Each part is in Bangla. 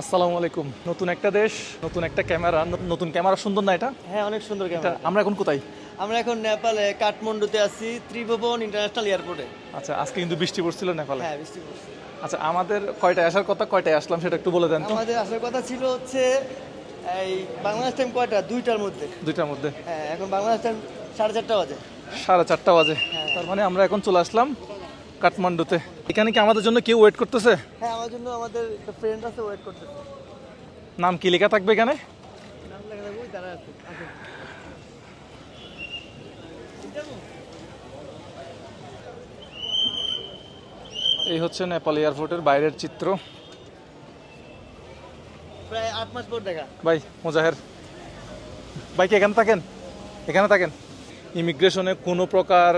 আসসালামু আলাইকুম। নতুন একটা দেশ নতুন একটা ক্যামেরা নতুন ক্যামেরা সুন্দর না এটা? হ্যাঁ অনেক সুন্দর ক্যামেরা। আমরা এখন কোথায়? আমরা এখন নেপালে কাঠমান্ডুতে আছি ত্রিভুবন ইন্টারন্যাশনাল এয়ারপোর্টে। আচ্ছা আজকে কিন্তু বৃষ্টি পড়ছিল নেপালে। হ্যাঁ বৃষ্টি পড়ছে। আচ্ছা আমাদের কয়টায় আসার কথা কয়টায় আসলাম সেটা একটু বলে দেন তো। আমাদের আসার কথা ছিল হচ্ছে এই বাংলাদেশ টাইম কয়টা? দুইটার মধ্যে। দুইটার মধ্যে। হ্যাঁ এখন বাংলাদেশ টাইম সাড়ে চারটা বাজে। সাড়ে চারটা বাজে। হ্যাঁ। তার মানে আমরা এখন চলে আসলাম কাঠমান্ডুতে। এখানে কি আমাদের জন্য কেউ ওয়েট করতেছে? হ্যাঁ আমার জন্য আমাদের একটা ফ্রেন্ড আছে ওয়েট করতেছে। নাম কি লেখা থাকবে এখানে? নাম লেখা থাকবে, ওই আছে এই হচ্ছে নেপাল এয়ারপোর্টের বাইরের চিত্র। প্রায় আট মাস পর দেখা। ভাই মোজাহের। ভাই কি এখানে থাকেন? এখানে থাকেন? ইমিগ্রেশনে কোনো প্রকার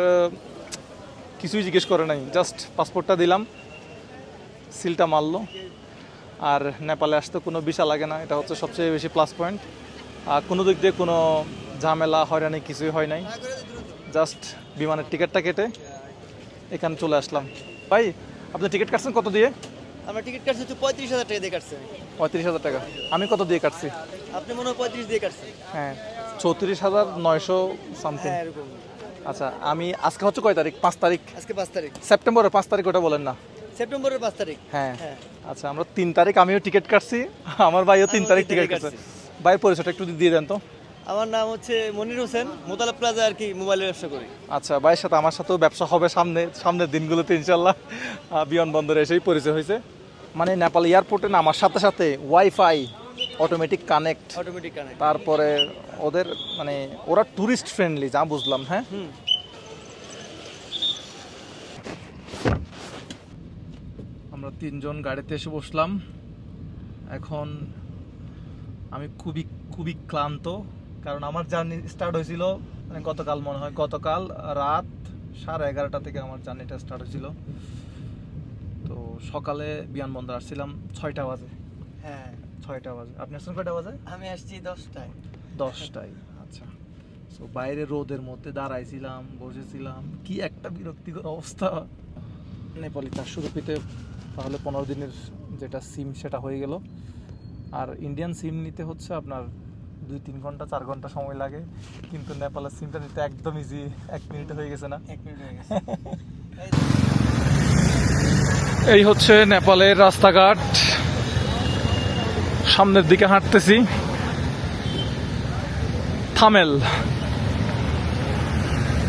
কিছুই জিজ্ঞেস করে নাই। জাস্ট পাসপোর্টটা দিলাম সিলটা মারলো। আর নেপালে আসতে কোনো ভিসা লাগে না এটা হচ্ছে সবচেয়ে বেশি প্লাস পয়েন্ট আর কোনো দিক দিয়ে কোনো ঝামেলা হয়রানি কিছুই হয় নাই। জাস্ট বিমানের টিকিটটা কেটে এখানে চলে আসলাম। ভাই আপনি টিকিট কাটছেন কত দিয়ে? আমরা টিকিট কাটছি হচ্ছে পঁয়ত্রিশ হাজার টাকা দিয়ে কাটছে পঁয়ত্রিশ হাজার টাকা। আমি কত দিয়ে কাটছি? আপনি মনে হয় পঁয়ত্রিশ দিয়ে কাটছেন। হ্যাঁ চৌত্রিশ হাজার নয়শো সামথিং হ্যাঁ এরকম। আচ্ছা আমি আজকে হচ্ছে কয় তারিখ? পাঁচ তারিখ। আজকে পাঁচ তারিখ। সেপ্টেম্বরের পাঁচ তারিখ ওটা বলেন না। সেপ্টেম্বরের পাঁচ তারিখ। হ্যাঁ। হ্যাঁ। আচ্ছা আমরা তিন তারিখ আমিও টিকিট কাটছি আমার ভাইও তিন তারিখ টিকিট কাটছে। ভাইয়ের পরিচয়টা একটু দিয়ে দেন তো। আমার নাম হচ্ছে মনির হোসেন মোতালা প্লাজা আর কি মোবাইলের ব্যবসা করি। আচ্ছা ভাইয়ের সাথে আমার সাথেও ব্যবসা হবে সামনে সামনের দিনগুলোতে ইনশাল্লাহ বিমানবন্দরে এসেই পরিচয় হয়েছে। মানে নেপাল এয়ারপোর্টে নামার সাথে সাথে wifi automatic connect automatic connect তারপরে ওদের মানে ওরা টুরিস্ট ফ্রেন্ডলি যা বুঝলাম হ্যাঁ? আমরা তিনজন গাড়িতে এসে বসলাম। এখন আমি খুবই খুবই ক্লান্ত কারণ আমার জার্নি স্টার্ট হয়েছিল মানে গতকাল মনে হয় গতকাল রাত সাড়ে এগারোটা থেকে আমার জার্নিটা স্টার্ট হয়েছিল। তো সকালে বিমানবন্দর আসছিলাম ছয়টা বাজে। হ্যাঁ। ছয়টা বাজে। আপনি আসছেন কয়টা বাজে? আমি আসছি দশটায়। দশটায়। আচ্ছা। তো বাইরে রোদের মধ্যে দাঁড়াইছিলাম বসেছিলাম। কি একটা বিরক্তিকর অবস্থা। নেপালি চারশো রুপিতে তাহলে পনেরো দিনের যেটা সিম সেটা হয়ে গেল। আর ইন্ডিয়ান সিম নিতে হচ্ছে আপনার দুই তিন ঘণ্টা চার ঘণ্টা সময় লাগে। কিন্তু নেপালের সিমটা নিতে একদম ইজি এক মিনিট হয়ে গেছে না? এক মিনিট হয়ে গেছে। এই হচ্ছে নেপালের রাস্তাঘাট। সামনের দিকে হাঁটতেছি। থামেল।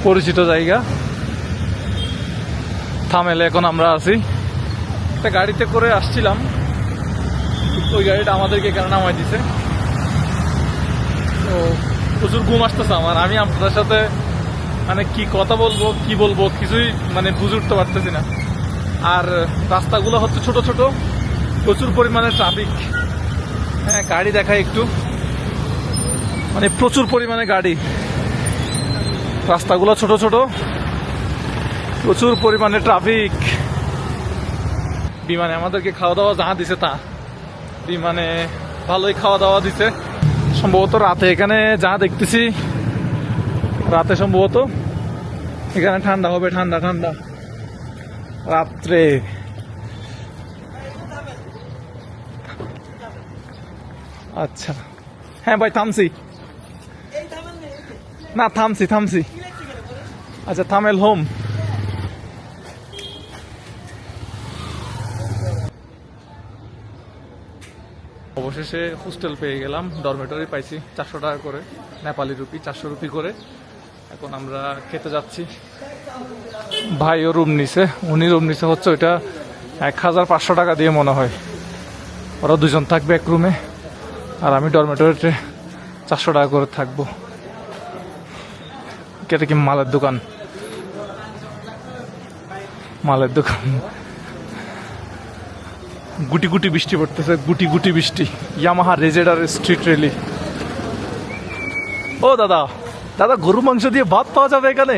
পরিচিত জায়গা। থামেলে এখন আমরা আছি। একটা গাড়িতে করে আসছিলাম। ওই গাড়িটা আমাদেরকে কেন নামাই দিছে। তো প্রচুর ঘুম আসতেছে আমার। আমি আপনাদের সাথে মানে কি কথা বলব, কি বলব কিছুই মানে বুঝে উঠতে পারতেছি না। আর রাস্তাগুলো হচ্ছে ছোট ছোট। প্রচুর পরিমাণে ট্রাফিক হ্যাঁ গাড়ি দেখায় একটু। মানে প্রচুর পরিমাণে গাড়ি। রাস্তাগুলো ছোট ছোট। প্রচুর পরিমাণে ট্রাফিক বিমানে আমাদেরকে খাওয়া দাওয়া যা দিছে তা। বিমানে ভালোই খাওয়া দাওয়া দিছে। সম্ভবত রাতে এখানে যা দেখতেছি, রাতে সম্ভবত এখানে ঠান্ডা হবে, ঠান্ডা ঠান্ডা। রাত্রে আচ্ছা। হ্যাঁ ভাই, থামছি। না, থামছি থামছি। আচ্ছা থামেল হোম। অবশেষে হোস্টেল পেয়ে গেলাম ডরমেটরি পাইছি চারশো টাকা করে, নেপালি রুপি, চারশো রুপি করে। এখন আমরা খেতে যাচ্ছি। ভাইও রুম নিছে, উনি রুম নিছে হচ্ছে ওইটা এক হাজার পাঁচশো টাকা দিয়ে মনে হয়। ওরা দুজন থাকবে এক রুমে আর আমি ডরমেটরিতে চারশো টাকা করে থাকব। এটা কি মালের দোকান? মালের দোকান। গুটি গুটি বৃষ্টি পড়তেছে, গুটি গুটি বৃষ্টি। ইয়ামাহা রেজেডার স্ট্রিট রেলি ও দাদা দাদা গরু মাংস দিয়ে ভাত পাওয়া যাবে এখানে?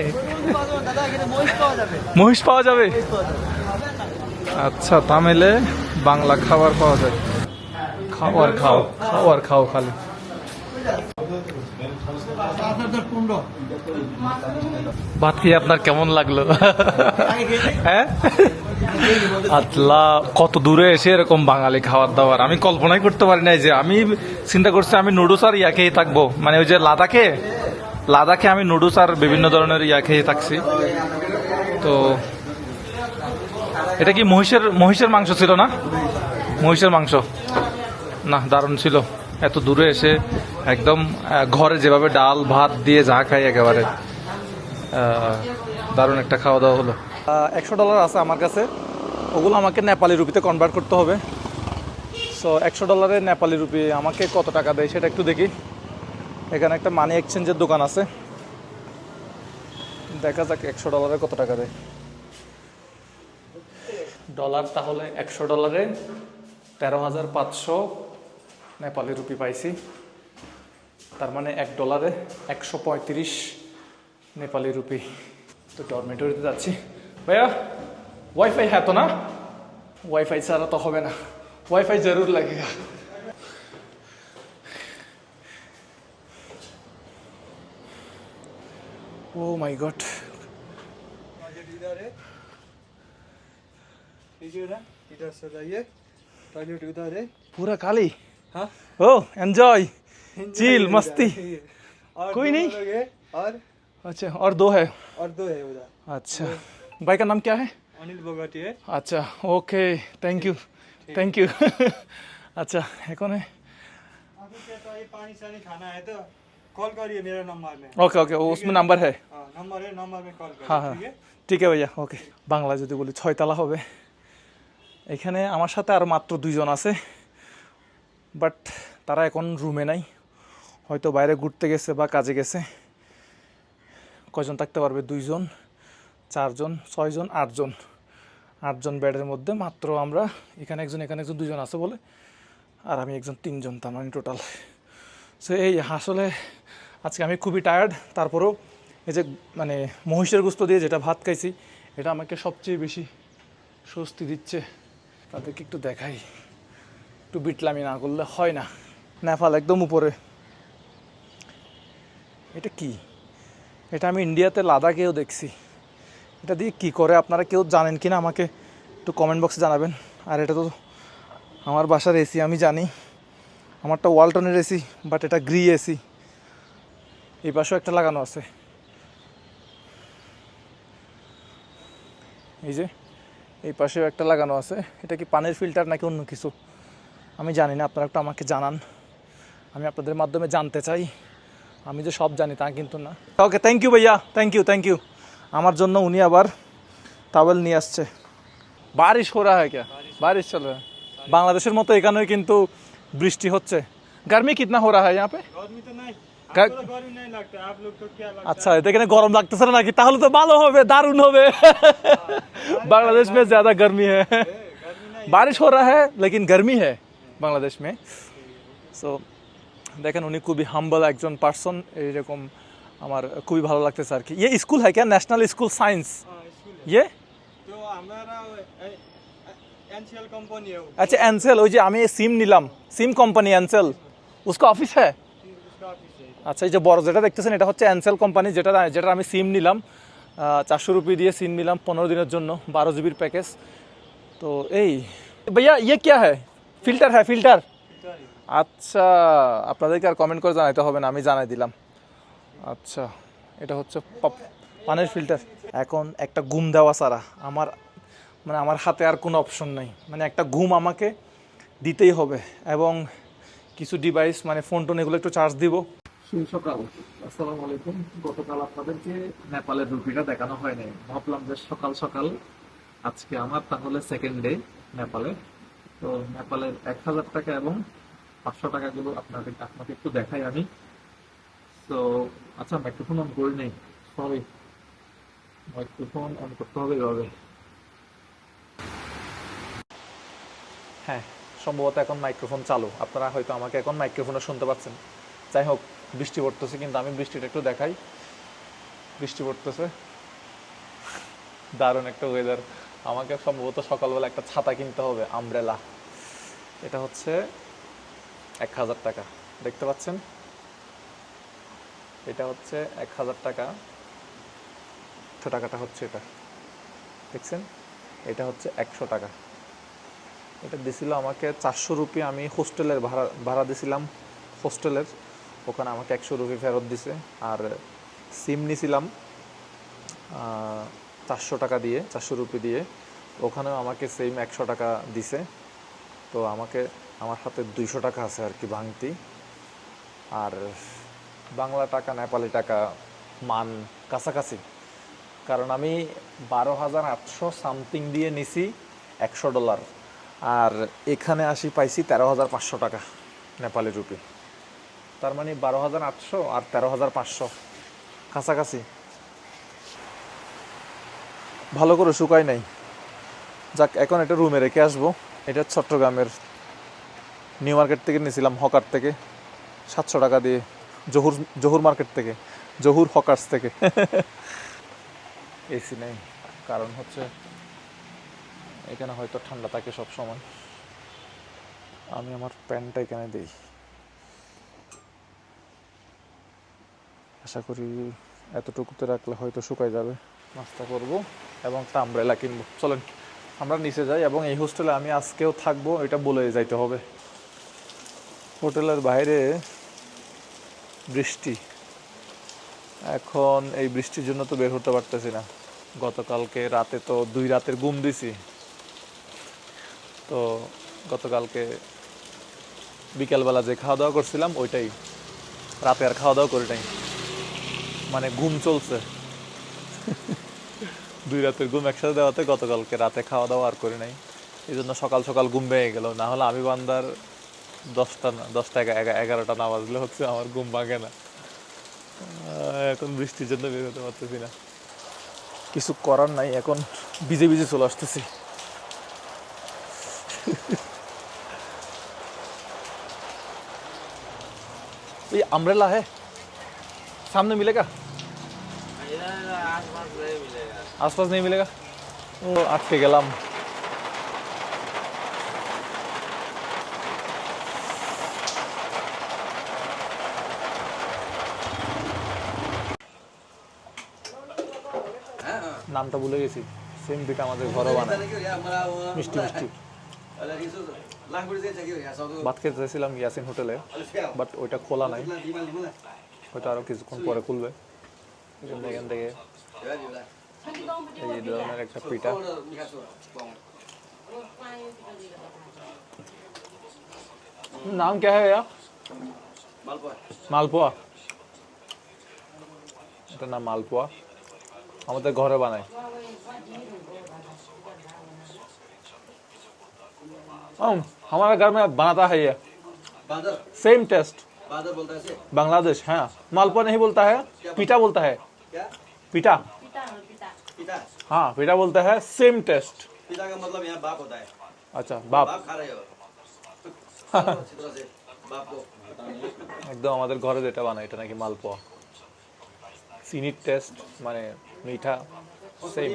মহিষ পাওয়া যাবে। আচ্ছা তামিলে বাংলা খাবার পাওয়া যায়। খাবার খাও খাবার খাও খালি। ভাত খেয়ে আপনার কেমন লাগল? হ্যাঁ? আল্লাহ, কত দূরে এসে এরকম বাঙালি খাবার দাবার আমি কল্পনাই করতে পারি নাই যে আমি চিন্তা করছি আমি নুডলস আর ইয়া খেয়ে থাকব। মানে ওই যে লাদাখে লাদাখে আমি নুডলস আর বিভিন্ন ধরনের ইয়া খেয়ে থাকছি। তো এটা কি মহিষের মহিষের মাংস ছিল না? মহিষের মাংস। না দারুণ ছিল। এত দূরে এসে একদম ঘরে যেভাবে ডাল ভাত দিয়ে যা খাই একেবারে দারুণ একটা খাওয়া দাওয়া হলো। একশো ডলার আছে আমার কাছে। ওগুলো আমাকে নেপালি রুপিতে কনভার্ট করতে হবে। সো একশো ডলারে নেপালি রুপি আমাকে কত টাকা দেয় সেটা একটু দেখি। এখানে একটা মানি এক্সচেঞ্জের দোকান আছে। দেখা যাক একশো ডলারে কত টাকা দেয়। ডলার তাহলে একশো ডলারে তেরো হাজার পাঁচশো নেপালি রুপি পাইছি তার মানে এক ডলারে একশো পঁয়ত্রিশ নেপালি রুপি তো ডরমেটরিতে যাচ্ছি ভাইয়া ওয়াইফাই হ্যাঁ তো না ওয়াইফাই ছাড়া তো হবে না wifi জরুর লাগেগা O my god toilet इधर है लीजिए ना इधर से जाइए टॉयलेट उधर है पूरा खाली हाँ ओ एंजॉय चिल मस्ती और कोई दो नहीं? लोग हैं, और अच्छा और दो है और दो है उधर अच्छा भाई का नाम क्या है अनिल बोगाटी है আচ্ছা okay thank you thank you আচ্ছা এখন आपको क्या चाहिए पानी शानी खाना है तो कॉल करिए मेरे नंबर में ওকে ওকে ও उसमें नंबर है हाँ नंबर है नंबर में कॉल হ্যাঁ करिए হ্যাঁ ठीक है ঠিক আছে ভাইয়া ওকে বাংলা যদি বলি ছয়তলা হবে এখানে আমার সাথে আর মাত্র দুইজন আছে বাট তারা এখন রুমে নাই। হয়তো বাইরে ঘুরতে গেছে বা কাজে গেছে। কয়জন থাকতে পারবে? দুইজন, চারজন, ছয়জন, আটজন। আটজন বেডের মধ্যে মাত্র আমরা এখানে একজন এখানে একজন দুজন আছে বলে। আর আমি একজন, তিনজন তার মানে টোটাল সো এই আসলে আজকে আমি খুবই টায়ার্ড তারপরেও এই যে মানে মহিষের গুস্ত দিয়ে যেটা ভাত খাইছি, এটা আমাকে সবচেয়ে বেশি স্বস্তি দিচ্ছে। তাদেরকে একটু দেখাই। একটু বিটলামি না করলে হয় না। নেপাল একদম উপরে। এটা কি? এটা আমি ইন্ডিয়াতে লাদাখেও দেখছি। এটা দিয়ে কি করে? আপনারা কেউ জানেন কি না আমাকে একটু কমেন্ট বক্সে জানাবেন। আর এটা তো আমার বাসার এসি আমি জানি। আমারটা ওয়ালটনের এসি বাট এটা গ্রি এসি এই পাশেও একটা লাগানো আছে। এই যে, এই পাশেও একটা লাগানো আছে। এটা কি পানির ফিল্টার নাকি অন্য কিছু? আমি জানি না আপনারা একটু আমাকে জানান আমি আপনাদের মাধ্যমে জানতে চাই আমি যে সব জানি তা কিন্তু না ওকে থ্যাংক ইউ ভাইয়া থ্যাংক ইউ থ্যাংক ইউ আমার জন্য উনি আবার টাওয়েল নিয়ে আসছে বারিশ हो रहा है क्या बारिश चल रहा है বাংলাদেশের মতো এখানেও কিন্তু বৃষ্টি হচ্ছে गर्मी कितना हो रहा है यहाँ पे गर्मी तो नहीं गा- आपको तो गर्मी नहीं लगता आप लोग को क्या लगता আচ্ছা এটা এখানে গরম লাগতেছে না নাকি তাহলে তো ভালো হবে দারুণ হবে बांग्लादेश में ज्यादा गर्मी है है गर्मी नहीं बारिश हो रहा है लेकिन गर्मी है বাংলাদেশ মেয়ে। সো দেখেন উনি খুবই হাম্বল একজন পার্সন এইরকম আমার খুবই ভালো লাগতেছে আর কি ইয়ে স্কুল হ্যাঁ ক্যা ন্যাশনাল স্কুল। সায়েন্স ইয়ে আচ্ছা এনসেল ওই যে আমি সিম নিলাম। সিম কোম্পানি এনসেল উসকা অফিস হ্যাঁ? আচ্ছা এই যে বড় যেটা দেখতেছেন এটা হচ্ছে এনসেল কোম্পানি যেটা যেটা আমি সিম নিলাম। চারশো রুপি দিয়ে সিম নিলাম পনেরো দিনের জন্য বারো জিবির প্যাকেজ তো এই ভাইয়া ইয়ে কে হ্যাঁ? ফিল্টার হ্যাঁ ফিল্টার। আচ্ছা আপনাদেরকে আর কমেন্ট করে জানাইতে হবে না, আমি জানাই দিলাম। আচ্ছা এটা হচ্ছে পানের ফিল্টার। এখন একটা ঘুম দেওয়া ছাড়া আমার মানে আমার হাতে আর কোনো অপশন নাই। মানে একটা ঘুম আমাকে দিতেই হবে এবং কিছু ডিভাইস মানে ফোন টোন এগুলো একটু চার্জ দিব। সকাল। আলাইকুম। গতকাল আপনাদেরকে নেপালের রুপিটা দেখানো হয়নি। ভাবলাম যে সকাল সকাল আজকে আমার তাহলে সেকেন্ড ডে নেপালের। তো নেপালের এক হাজার টাকা এবং পাঁচশো টাকাগুলো আপনাদের আপনাকে একটু দেখাই আমি। তো আচ্ছা মাইক্রোফোন অন করে নেই। সরি মাইক্রোফোন অন করতে হবে এভাবে। হ্যাঁ সম্ভবত এখন মাইক্রোফোন চালু। আপনারা হয়তো আমাকে এখন মাইক্রোফোনে শুনতে পাচ্ছেন। যাই হোক, বৃষ্টি পড়তেছে, কিন্তু আমি বৃষ্টিটা একটু দেখাই। বৃষ্টি পড়তেছে। দারুণ একটা ওয়েদার আমাকে সম্ভবত সকালবেলা একটা ছাতা কিনতে হবে আমব্রেলা এটা হচ্ছে এক হাজার টাকা। দেখতে পাচ্ছেন? এটা হচ্ছে এক হাজার টাকা। একশো টাকাটা হচ্ছে এটা। দেখছেন? এটা হচ্ছে একশো টাকা। এটা দিছিল আমাকে চারশো রুপি। আমি হোস্টেলের ভাড়া ভাড়া দিছিলাম হোস্টেলের। ওখানে আমাকে একশো রুপি ফেরত দিছে। আর সিম নিছিলাম চারশো টাকা দিয়ে, চারশো রুপি দিয়ে। ওখানেও আমাকে সেম একশো টাকা দিছে। তো আমাকে, আমার হাতে দুইশো টাকা আছে আর কি ভাঙতি আর বাংলা টাকা, নেপালি টাকা, মান কাছাকাছি। কারণ আমি বারো হাজার আটশো সামথিং দিয়ে নিছি একশো ডলার। আর এখানে আসি পাইছি তেরো হাজার পাঁচশো টাকা নেপালি রুপি। তার মানে বারো হাজার আটশো আর তেরো হাজার পাঁচশো কাছাকাছি। ভালো করে শুকাই নাই। যাক, এখন এটা রুমে রেখে আসব। এটা চট্টগ্রামের নিউ মার্কেট থেকে নিয়েছিলাম, হকার থেকে। সাতশো টাকা দিয়ে, জহুর জহুর মার্কেট থেকে, জহুর হকার্স থেকে। এসি নেই, কারণ হচ্ছে এখানে হয়তো ঠান্ডা থাকে সব সময়। আমি আমার প্যান্টটা এখানে দিই। আশা করি এতটুকুতে রাখলে হয়তো শুকাই যাবে। নাস্তা করব এবং একটা আমব্রেলা কিনবো। চলেন, আমরা নিচে যাই এবং এই হোস্টেলে আমি আজকেও থাকব, এটা বলে যাইতে হবে। হোটেলের বাইরে বৃষ্টি। এখন এই বৃষ্টির জন্য তো বের হতে পারতেছি না। গতকালকে রাতে তো দুই রাতের ঘুম দিছি। তো গতকালকে বিকালবেলা যে খাওয়া দাওয়া করছিলাম, ওইটাই। রাতে আর খাওয়া দাওয়া করি মানে ঘুম চলছে। দুই রাতের ঘুম একসাথে দেওয়াতে গতকালকে রাতে খাওয়া দাওয়া আর করি নাই এই জন্য সকাল সকাল ঘুম ভেঙে গেল না হলে আমি বান্দার দশটা না দশটা এগা- এগা- এগারোটা না বাজলে হচ্ছে আমার ঘুম ভাঙে না আহ, এখন বৃষ্টির জন্য বের হতে পারতেছি না কিছু করার নাই এখন ভিজে ভিজে চলে আসতেছি ये अम्ब्रेला है सामने मिलेगा आसपास नहीं मिलेगा ও আটকে গেলাম নামটা ভুলে গেছি সেম পিঠা আমাদের ঘরে বানায় মিষ্টি মিষ্টি ভাত খেতে চাইছিলাম ইয়াসিন হোটেলে বাট ওইটা খোলা নাই হয়তো আরো কিছুক্ষণ পরে খুলবে এই জন্য এখান থেকে এই ধরনের একটা পিঠা নাম क्या है यार মালপোয়া এটা নাম মালপোয়া আমাদের ঘরে বানায় हम हमारा घर में बनाता है ये बादर सेम टेस्ट बादर बोलता है इसे बांग्लादेश हाँ मालपुआ नहीं बोलता है पीटा बोलता है क्या पीटा पिता हाँ पीटा बोलता है सेम टेस्ट पिता का मतलब यहाँ बाप होता है अच्छा बाप बाप खा रहे हो अच्छी तरह से बाप को একদম আমাদের ঘরে যেটা বানায় এটা নাকি মালপোয়া চিনির টেস্ট মানে মিঠা সেম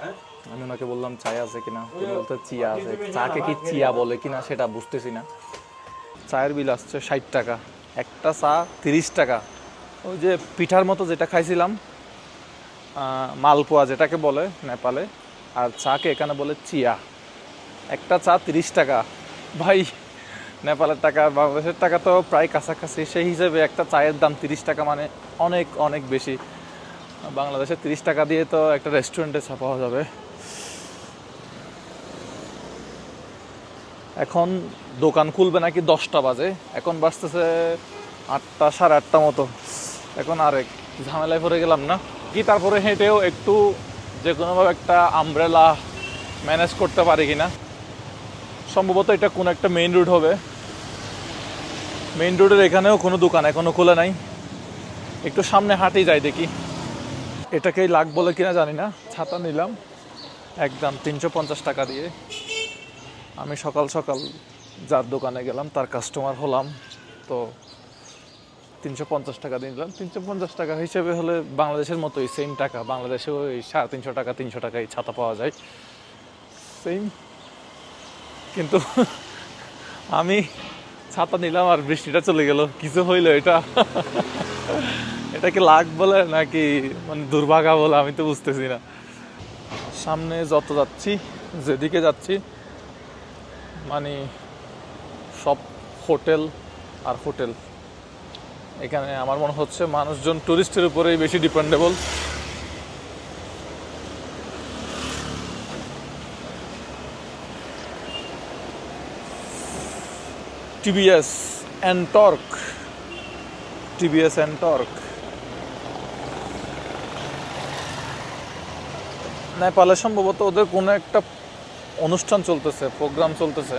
हैं? আমি ওনাকে বললাম চায় আছে কিনা উনি বলতে চিয়া আছে চাকে কি চিয়া বলে কিনা সেটা বুঝতেছি না চায়ের বিল আসছে ষাট টাকা একটা চা তিরিশ টাকা ওই যে পিঠার মতো যেটা খাইছিলাম মালপোয়া যেটাকে বলে নেপালে, আর চাকে এখানে বলে চিয়া। একটা চা তিরিশ টাকা। ভাই, নেপালের টাকা, বাংলাদেশের টাকা তো প্রায় কাছাকাছি। সেই হিসেবে একটা চায়ের দাম তিরিশ টাকা মানে অনেক অনেক বেশি। বাংলাদেশে তিরিশ টাকা দিয়ে তো একটা রেস্টুরেন্টে চা পাওয়া যাবে। এখন দোকান খুলবে নাকি দশটা বাজে? এখন বাজতেছে আটটা, সাড়ে আটটা মতো। এখন আরেক ঝামেলায় পড়ে গেলাম না? কি তারপরে হেঁটেও একটু যে কোনোভাবে একটা আমব্রেলা ম্যানেজ করতে পারি কি না সম্ভবত এটা কোনো একটা মেইন রোড হবে। মেইন রোডের এখানেও কোনো দোকান এখনও খোলা নাই। একটু সামনে হাঁটেই যাই দেখি। এটাকেই লাগ বলে কিনা জানি না। ছাতা নিলাম। একদম তিনশো পঞ্চাশ টাকা দিয়ে। আমি সকাল সকাল যার দোকানে গেলাম, তার কাস্টমার হলাম। তো তিনশো পঞ্চাশ টাকা দিয়ে নিলাম। তিনশো পঞ্চাশ টাকা হিসেবে হলে বাংলাদেশের মতোই সেম টাকা, বাংলাদেশেও ওই সাড়ে তিনশো টাকা, তিনশো টাকায় ছাতা পাওয়া যায়। সেম কিন্তু আমি ছাতা নিলাম আর বৃষ্টিটা চলে গেল। কিছু হইল এটা। এটা কি লাখ বলে নাকি মানে দুর্ভাগা বলে আমি তো বুঝতেছি না। সামনে যত যাচ্ছি, যেদিকে যাচ্ছি মানে সব হোটেল আর হোটেল। এখানে আমার মনে হচ্ছে মানুষজন টুরিস্টের উপরেই বেশি dependable TVS Ntorq TVS Ntorq নেপালে সম্ভবত ওদের কোনো একটা অনুষ্ঠান চলতেছে প্রোগ্রাম চলতেছে।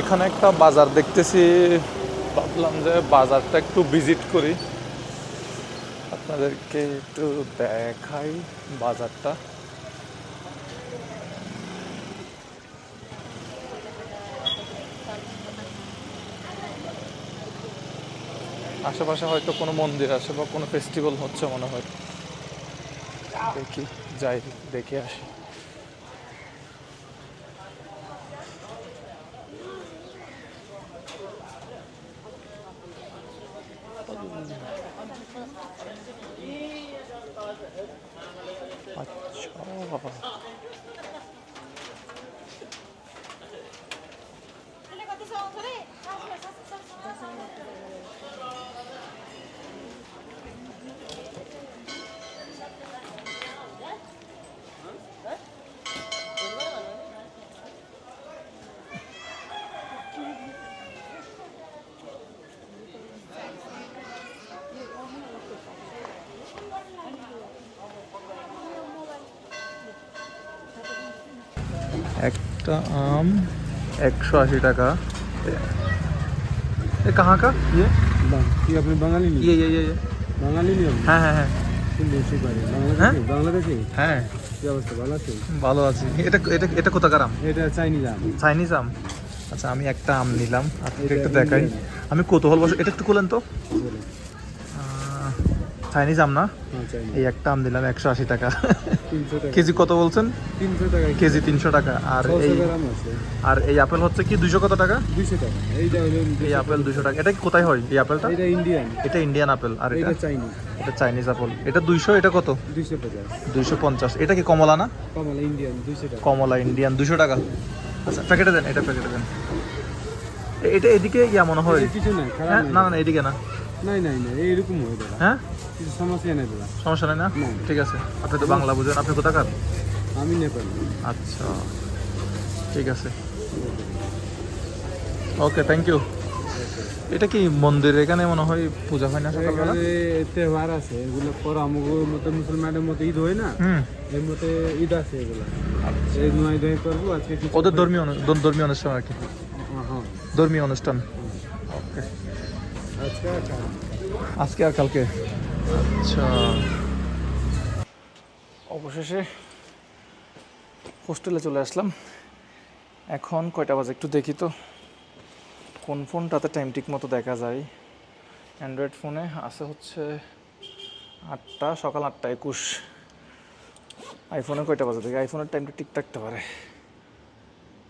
এখানে একটা বাজার দেখতেছি। ভাবলাম যে বাজারটা একটু ভিজিট করি। আপনাদেরকে একটু দেখাই বাজারটা। আশেপাশে হয়তো কোনো মন্দির আছে বা কোনো ফেস্টিভ্যাল হচ্ছে মনে হয়। দেখি, যাই, দেখে আসি আচ্ছা একটা আম একশো আশি টাকা এ কাহা কা ये ये अपने बंगाली नहीं ইয়ে ইয়ে ইয়ে বাঙালি নিয়ম হ্যাঁ হ্যাঁ হ্যাঁ বেশি পারে হ্যাঁ? বাংলাদেশে বাংলাদেশে হ্যাঁ কি অবস্থা ভালো আছে ভালো আছি এটা এটা এটা কোথাকার আম এটা চাইনিজ আম চাইনিজ আম আচ্ছা আমি একটা আম নিলাম আপনাকে এটা একটু দেখাই Indian আমি কৌতূহল বসে এটা একটু খুলেন তো বলে আহ, চাইনিজ আম না হ্যাঁ চাইনিজ এই একটা আম দিলাম একশো আশি টাকা তিনশো টাকা কেজি কত বলছেন? কেজি। তিনশো টাকা। আর এই আর এই আপেল হচ্ছে কি দুইশো কত টাকা? দুইশো টাকা। এই আপেল দুইশো টাকা। এটা কোথায় হয় এই আপেলটা? এটা ইন্ডিয়ান। এটা ইন্ডিয়ান আপেল। আর এটা চাইনিজ। এটা চাইনিজ আপেল। এটা দুইশো এটা কত? দুইশো পঞ্চাশ। দুইশো পঞ্চাশ। এটা কি কমলা না? কমলা ইন্ডিয়ান দুইশো টাকা। কমলা ইন্ডিয়ান দুশো টাকা। আচ্ছা প্যাকেটে দেন এটা প্যাকেটে দেন। এটা এদিকে ইয়া মনে হয়। কিছু হ্যাঁ না না না, এদিকে না। নাই নাই নাই এইরকম হয়ে হ্যাঁ? সমস্যা নেই না। ঠিক আছে। আপনি তো বাংলা বুঝেন। আপনি কোথাকার? আমি নেপালি। আচ্ছা। ঠিক আছে। ওকে থ্যাংক ইউ এটা কি মন্দির? এখানে মনে হয় পূজা হয় না সকালবেলা? তেহার আছে। এগুলো পর আমাদের মতো মুসলমানের মতো ঈদ হয় না? এর মধ্যে ঈদ আছে এগুলো। এই নয় দয় করব আজকে ওদের ধর্মীয় ধর্মীয় অনুষ্ঠান আর কি? হ্যাঁ, হ্যাঁ। ধর্মীয় অনুষ্ঠান। ওকে। আজকে আর। আজকে আর কালকে? আচ্ছা। অবশেষে হোস্টেলে চলে আসলাম। এখন কয়টা বাজে একটু দেখি তো। কোন ফোনটাতে টাইম ঠিক মতো দেখা যায়? অ্যান্ড্রয়েড ফোনে আছে হচ্ছে আটটা, সকাল আটটা একুশ। আইফোনে কয়টা বাজে দেখি? আইফোনের টাইমটা ঠিক থাকতে পারে।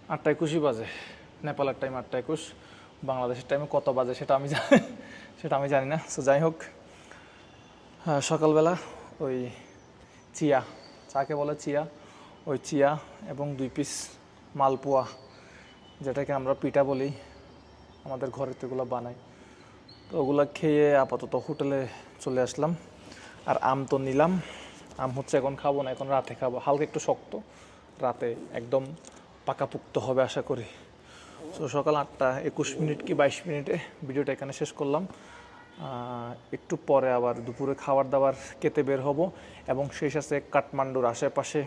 আটটা একুশই বাজে। নেপালের টাইম আটটা একুশ। বাংলাদেশের টাইমে কত বাজে সেটা আমি জানি সেটা আমি জানি না। সো যাই হোক সকালবেলা ওই চিয়া চাকে বলে চিয়া, ওই চিয়া এবং দুই পিস মালপোয়া, যেটাকে আমরা পিঠা বলি, আমাদের ঘরে তো এগুলো বানাই। তো ওগুলো খেয়ে আপাতত হোটেলে চলে আসলাম। আর আম তো নিলাম। আম হচ্ছে এখন খাব না, এখন রাতে খাব। হালকা একটু শক্ত, রাতে একদম পাকাপুক্ত হবে আশা করি। তো সকাল আটটা একুশ মিনিট কি বাইশ মিনিটে ভিডিওটা এখানে শেষ করলাম। একটু পরে আবার দুপুরে খাবার দাবার খেতে বের হব এবং সেই সাথে কাঠমান্ডুর আশেপাশে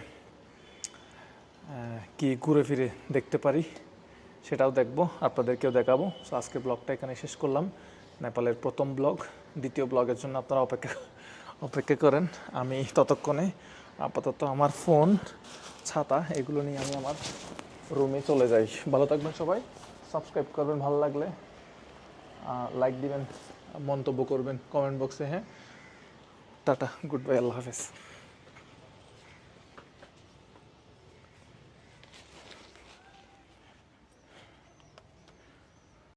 কি ঘুরে ফিরে দেখতে পারি সেটাও দেখব, আপনাদেরকেও দেখাবো। সো আজকে ব্লগটা এখানে শেষ করলাম। নেপালের প্রথম ব্লগ দ্বিতীয় ব্লগের জন্য আপনারা অপেক্ষা অপেক্ষা করেন। আমি ততক্ষণে আপাতত আমার ফোন, ছাতা, এগুলো নিয়ে আমি আমার রুমে চলে যাই। ভালো থাকবেন সবাই। সাবস্ক্রাইব করবেন ভালো লাগলে। লাইক দিবেন। মন্তব্য করবেন কমেন্ট বক্সে হ্যাঁ? টাটা গুড বাই আল্লাহ হাফেজ।